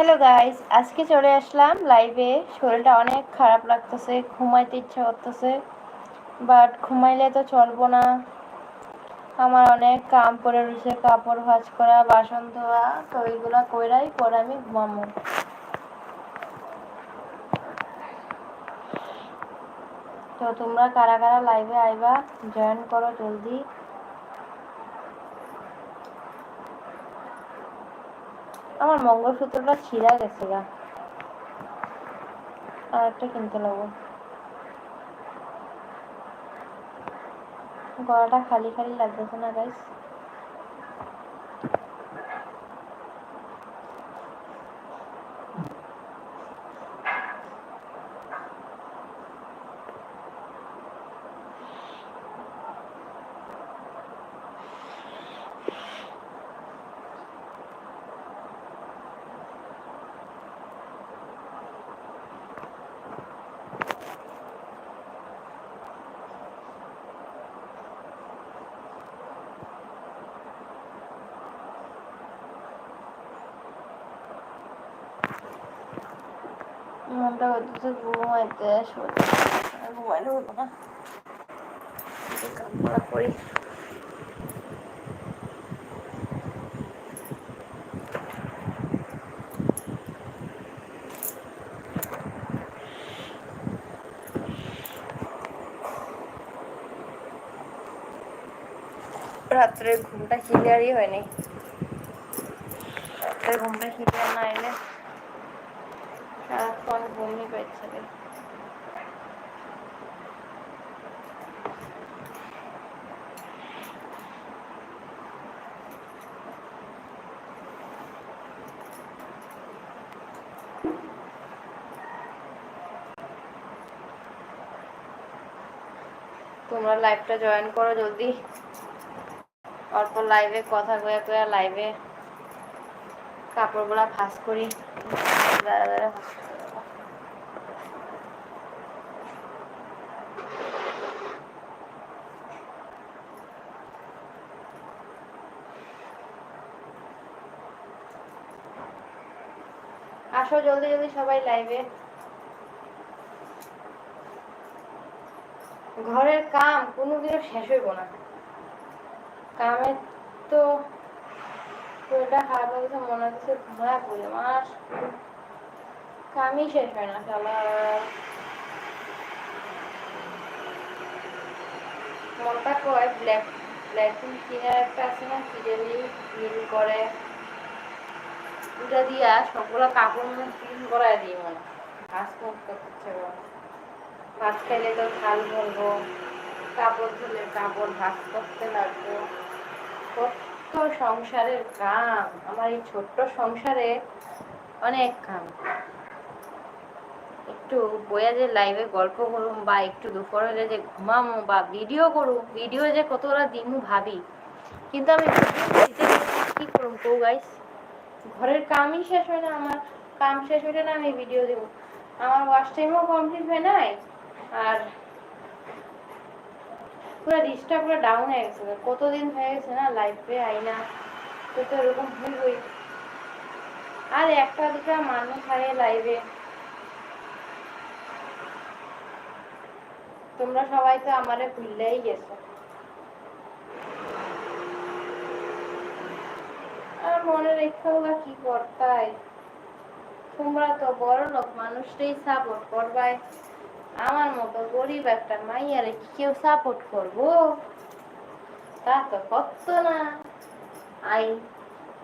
Hello guys আজকে চলে আসলাম লাইভে শরীরটা অনেক খারাপ লাগতেছে, ঘুমাইতে ইচ্ছা করতেছে বাট ঘুমাইলে তো চলবো না। আমার অনেক কাম পরে রয়েছে, কাপড় ভাজ করা, বাসন ধোয়া, তো ওইগুলা কইরাই পরে আমি ঘুমাবো তো তোমরা কারা কারা লাইভে আইবা জয়েন করো জলদি। আমার মঙ্গলসূত্রটা ছিঁড়া গেছে গা। আর একটা কিনতে লাগবো। গলাটা খালি খালি লাগতেছে না গাইস মনটা করতেছে ঘুমাইতে ঘুমাইলে হতো না কাম করা করি রাত্রে ঘুমটা ক্লিয়ারই হয়নি। রাত্রে ঘুমটা ক্লিয়ার না এলে সারাক্ষণ ঘুমই পাচ্ছে তোমরা লাইভটা জয়েন করো জলদি অল্প লাইভে কথা কয়ে কয়ে লাইভে কাপড়গুলা ফাঁস করি। দাঁড়া দাঁড়া আসো জলদি জলদি সবাই লাইভে ঘরের কাম কোনোদিনও শেষ হইব না। কামের তো শরীরটা খারাপ লাগছে, মনে হচ্ছে ঘুমায় পড়ি। আমার কামই শেষ হয় না শালা মনটা কয় ব্ল্যাক ব্ল্যাক কিনার একটা আছে না কিডেলি ফিল করে। ওটা দিয়া সবগুলো কাপড় মনে ফিল করাই দিই মনে কাজ করতে করতে ভাত খাইলে তো থাল ধরবো কাপড় ধুলে কাপড় ভাত করতে লাগবো। ছোট্ট সংসারের কাম। আমার এই ছোট্ট সংসারে অনেক কাম। একটু বইয়া যে লাইভে গল্প করুম বা একটু দুপুর হলে যে ঘুমামো বা ভিডিও করুম ভিডিও যে কতটা দিমু ভাবি। কিন্তু আমি কি করুম কৌ গাইস ঘরের কামই শেষ হয় না, আমার কাম শেষ হইলে না আমি ভিডিও দেবো। আমার ওয়াশ টাইমও কমপ্লিট হয় নাই, আর পুরো রিচটা পুরো ডাউন হয়ে গেছে। কতদিন হয়ে গেছে না লাইফে আই না, তো তো এরকম হইবই আর একটা দুটা মানুষ হয় লাইভে তোমরা সবাই তো আমারে ভুললেই গেছো আর মনে রেখেও বা কি করতাই তোমরা তো বড় লোক, মানুষটাই সাপোর্ট করবাই। আমার মতো গরিব একটা মাইয়ারে কি কেউ সাপোর্ট করব? তা তো করতো না। আই,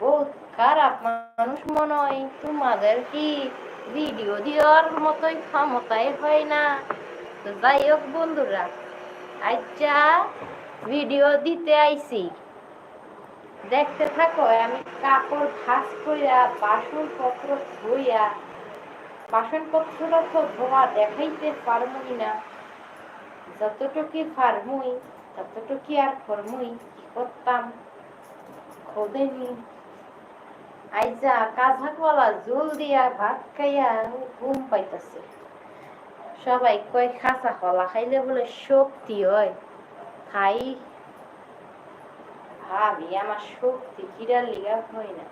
বহুত খারাপ মানুষ মনে হয়। তোমাদের কি ভিডিও দেওয়ার মতোই ক্ষমতাই হয় না? তো যাই হোক বন্ধুরা আচ্ছা ভিডিও দিতে আইছি। দেখতে থাকো, আমি কাপড় ভাস কইরা বাসন পত্র ধুইয়া, বাসনপত্রটা তো ধোয়া দেখাইতে পারমুই না। যতটুকু পারমুই, ততটুকু আর করমুই কি করতাম? খোদেনি। আইজা কাজাকওয়ালা জল দিয়া ভাত খাইয়া ঘুম পাইতাছে। সবাই কয় খাসা কলা খাইলে বলে শক্তি হয়। খাই ভাবি, আমার শক্তি, কিরার লিগা হয় না।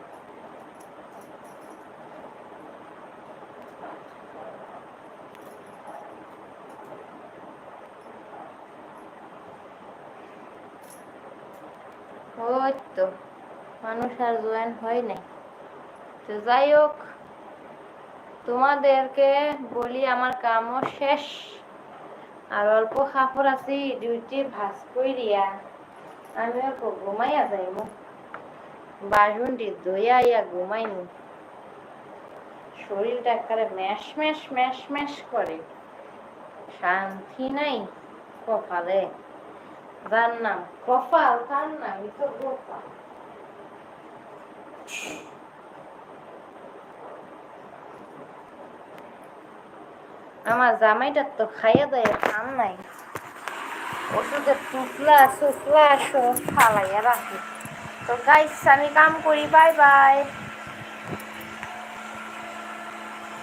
ওই তো, মানুষ আর জয়েন হয় নাই। তো যাই হোক, তোমাদেরকে বলি আমার কামও শেষ। আর অল্প খাপড় আছি ডিউটি ভাস কইরিয়া। আমি ঘুমাইয়া বাসনটি শরীরটা ম্যাশ ম্যাশ ম্যাশ ম্যাশ করে শান্তি নাই কপালে যার নাম কপাল তার নামই তো গোপাল আমার জামাইটার তো খাইয়া দেয় কাম নাই ওষুধের টুকলা সুফলা সব ফালাইয়া রাখি। তো গাইস আমি কাম করি বাই বাই